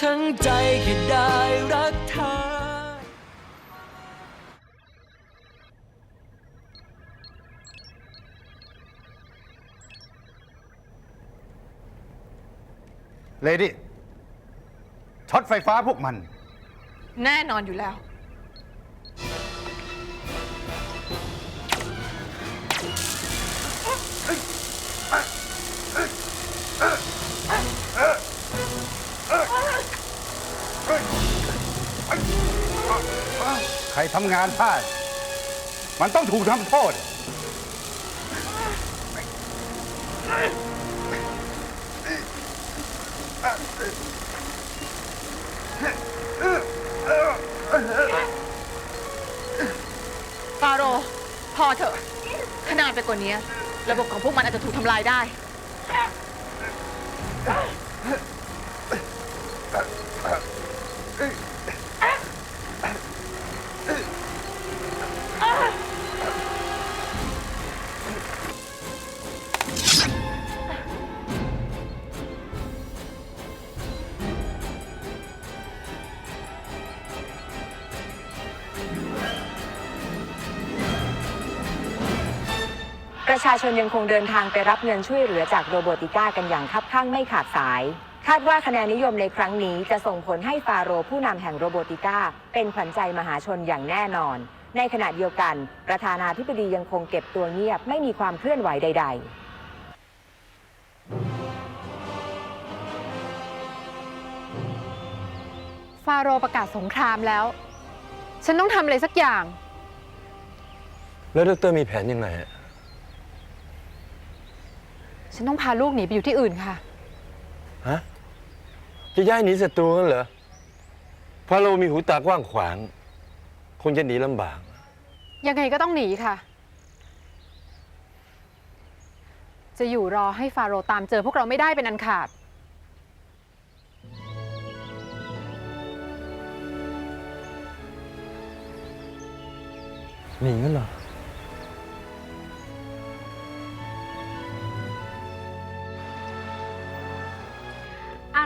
ทั้งใจแค่ได้รักเธอ เลดี้ช็อตไฟฟ้าพวกมัน แน่นอนอยู่แล้ว ทำงานพลาด มันต้องถูกทำโทษ ฟาโรห์พอเถอะถ้านานไปกว่านี้ ระบบของพวกมันอาจจะถูกทำลายได้ ประชาชนยังคงเดินทางไปรับเงินช่วยเหลือจากโรโบติก้ากันอย่างคับข้างไม่ขาดสาย คาดว่าคะแนนนิยมในครั้งนี้จะส่งผลให้ฟาโรห์ผู้นำแห่งโรโบติก้า เป็นขวัญใจมหาชนอย่างแน่นอน ในขณะเดียวกัน ประธานาธิบดียังคงเก็บตัวเงียบไม่มีความเคลื่อนไหวใด ๆฟาโรห์ประกาศสงครามแล้ว ฉันต้องทำอะไรสักอย่าง แล้วดรมีแผนยังไงอะฉั นต้องพาลูกหนีไปอยู่ที่อื่นค่ะ ฮะ จะย้ายหนีศัตรูกันเหรอฟาโรห์มีหูตากว้างขวาง คงจะหนีลำบาก ยังไงก็ต้องหนีค่ะ จะอยู่รอให้ฟาโรห์ตามเจอพวกเราไม่ได้เป็นอันขาด หนีกันเหรอ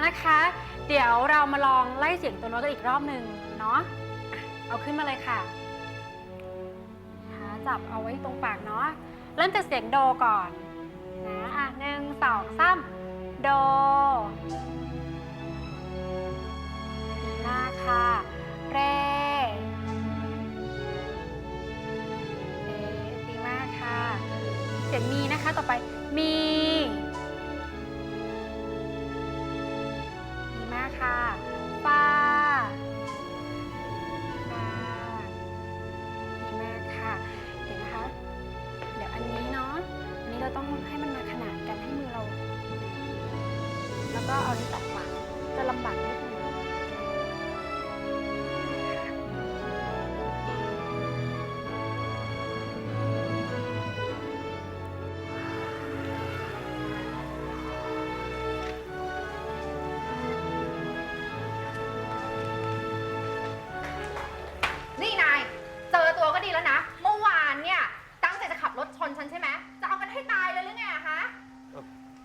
นะคะ เดี๋ยวเรามาลองไล่เสียงตัวโน้ตกันอีกรอบหนึ่งเนาะอะเอาขึ้นมาเลยค่ะหาจับเอาไว้ตรงปากเนาะ เริ่มจากเสียงโดก่อนนะอะหนึ่งสองสามโดดีมากค่ะ เรเอดีมากค่ะ เสียงมีนะคะต่อไปมี ก็เอานิ้วแตะขวางจะลำบากนิดนึงนี่นาย เจอตัวก็ดีแล้วนะ เมื่อวานเนี่ย ตั้งใจจะขับรถชนฉันใช่ไหมจะเอากันให้ตายเลยหรือไงอะคะ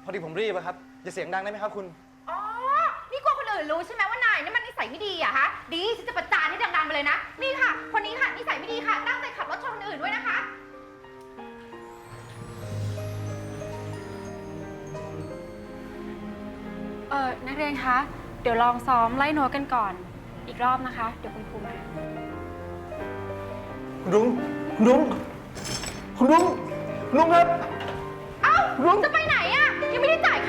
พอดีผมรีบอะครับ อย่าเสียงดังได้ไหมครับคุณ อ๋อ นี่กลัวคนอื่นรู้ใช่ไหมว่านายนี่มันนิสัยไม่ดีอะฮะ ดีฉันจะประจานให้ดังๆไปเลยนะ นี่ค่ะ คนนี้ค่ะนิสัยไม่ดีค่ะ ตั้งใจขับรถชนคนอื่นด้วยนะคะ เออนักเรียนคะ เดี๋ยวลองซ้อมไล่โน้ตกันก่อน อีกรอบนะคะ เดี๋ยวคุณครูมา คุณรุ้งคุณรุ้งคุณรุ้งคุณรุ้งครับ เอ้าจะไปไหนอะยังไม่ได้จ่าย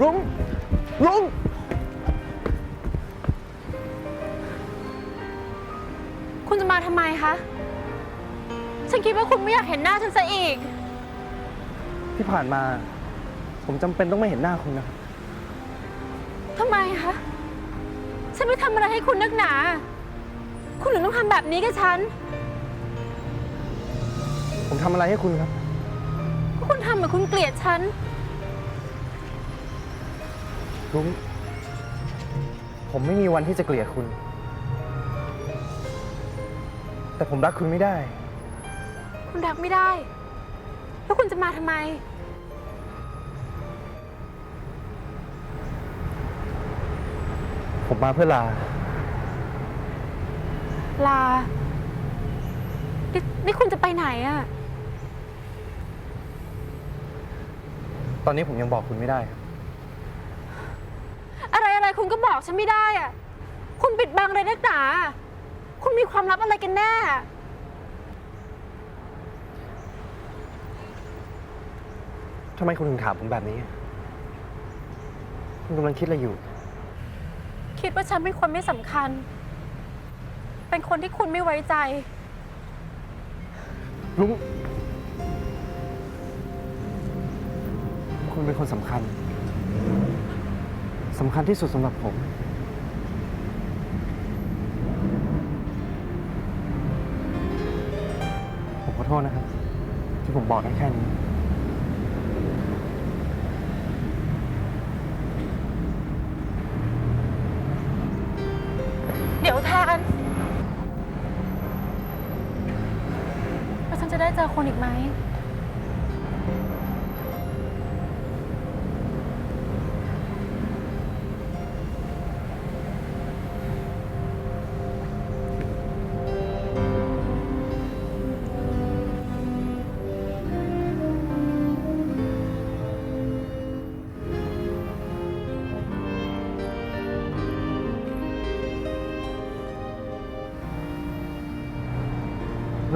รุ้งรุ้งคุณจะมาทำไมคะ ฉันคิดว่าคุณไม่อยากเห็นหน้าฉันซะอีก ที่ผ่านมา ผมจำเป็นต้องไม่เห็นหน้าคุณนะครับ ทำไมคะ ฉันไม่ทำอะไรให้คุณนักหนา คุณถึงต้องทำแบบนี้กับฉัน ผมทำอะไรให้คุณครับก็คุณทำเหมือนคุณเกลียดฉัน รุ้งผมไม่มีวันที่จะเกลียดคุณ แต่ผมรักคุณไม่ได้ คุณรักไม่ได้ แล้วคุณจะมาทำไม ผมมาเพื่อลา ลา นี่นี่คุณจะไปไหนอะ ตอนนี้ผมยังบอกคุณไม่ได้ครับอะไรอะไร คุณก็บอกฉันไม่ได้อะคุณปิดบังอะไรนักหนาคุณมีความลับอะไรกันแน่ ทำไมคุณถึงถามผมแบบนี้ คุณกำลังคิดอะไรอยู่ คิดว่าฉันเป็นคนไม่สำคัญ เป็นคนที่คุณไม่ไว้ใจ ลุง คุณเป็นคนสำคัญ สำคัญที่สุดสำหรับผม ผมขอโทษนะครับ ที่ผมบอกได้แค่นี้ เดี๋ยวแทนแล้วฉันจะได้เจอคนอีกไหม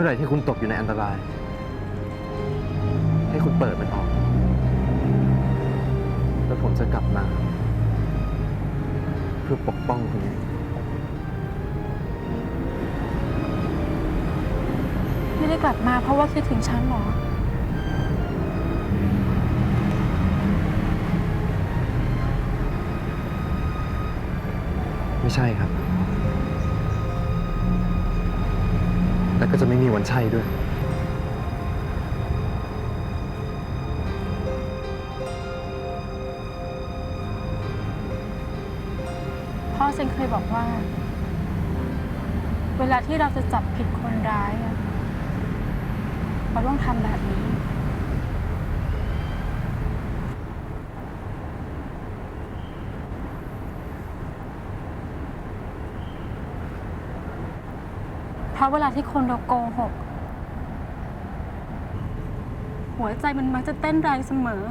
มื่อไหร่ที่คุณตกอยู่ในอันตราย ให้คุณเปิดมันออก แล้วผมจะกลับมา เพื่อปกป้องคุณไม่ได้กลับมาเพราะว่าคิดถึงฉันหรอ ไม่ใช่ครับ และก็จะไม่มีวันใช่ด้วย พ่อเซนเคยบอกว่า เวลาที่เราจะจับผิดคนร้ายอะเราต้องทำแบบนี้ เพราะเวลาที่คนเราโกหก หัวใจมันมักจะเต้นแรงเสมอ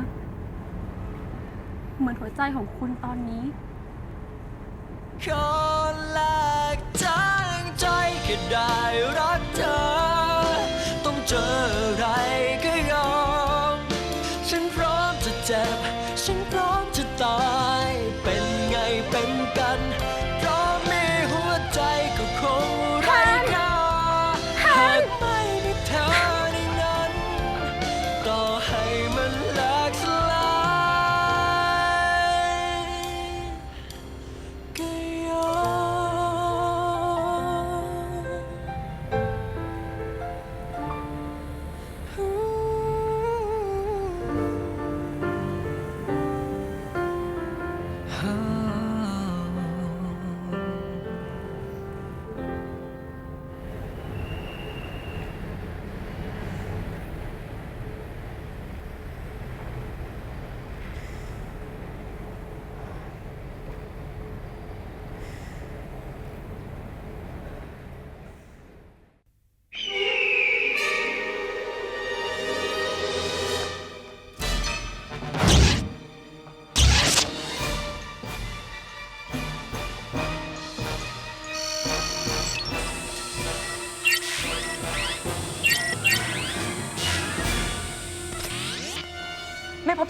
เหมือนหัวใจของคุณตอนนี้ คนแร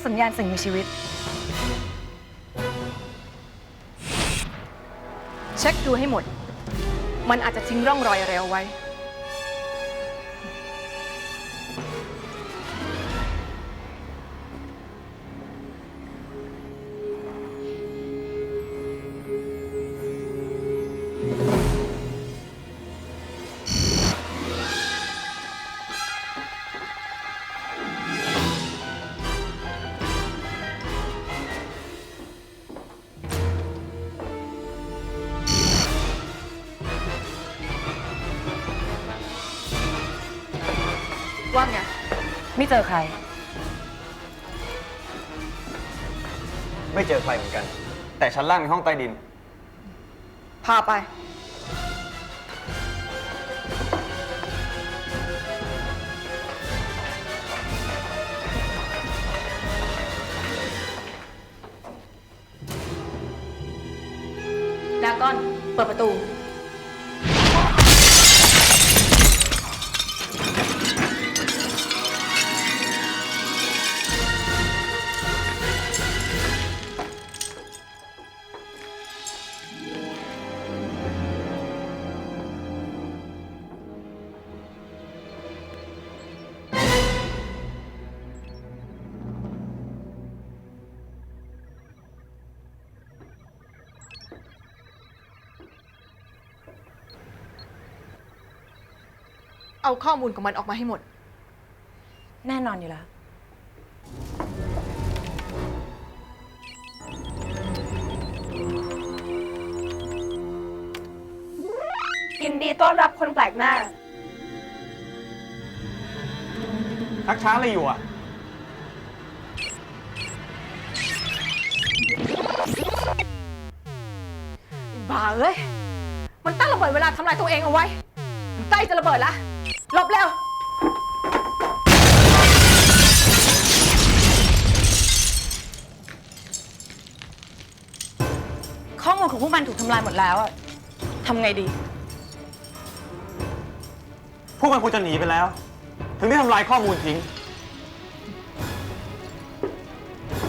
สัญญาณสิ่งมีชีวิต เช็คดูให้หมด มันอาจจะทิ้งร่องรอยอะไรเอาไว้ ไม่เจอใคร ไม่เจอใครเหมือนกัน แต่ชั้นล่างในห้องใต้ดิน พาไป ดากอน เปิดประตู เอาข้อมูลของมันออกมาให้หมด แน่นอนอยู่แล้ว ยินดีต้อนรับคนแปลกหน้า ทักช้าอะไรอยู่อะ บ้าเอ้ย มันตั้งระเบิดเวลาทำลายตัวเองเอาไว้มันใกล้จะระเบิดละ หลบเร็วข้อมูลของพวกมันถูกทำลายหมดแล้วอะทำไงดี พวกมันคงจะหนีไปแล้ว ถึงได้ทำลายข้อมูลทิ้ง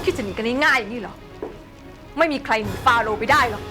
คิดจะหนีกันง่ายๆอย่างนี้เหรอ ไม่มีใครหนีฟาโรห์ไปได้หรอก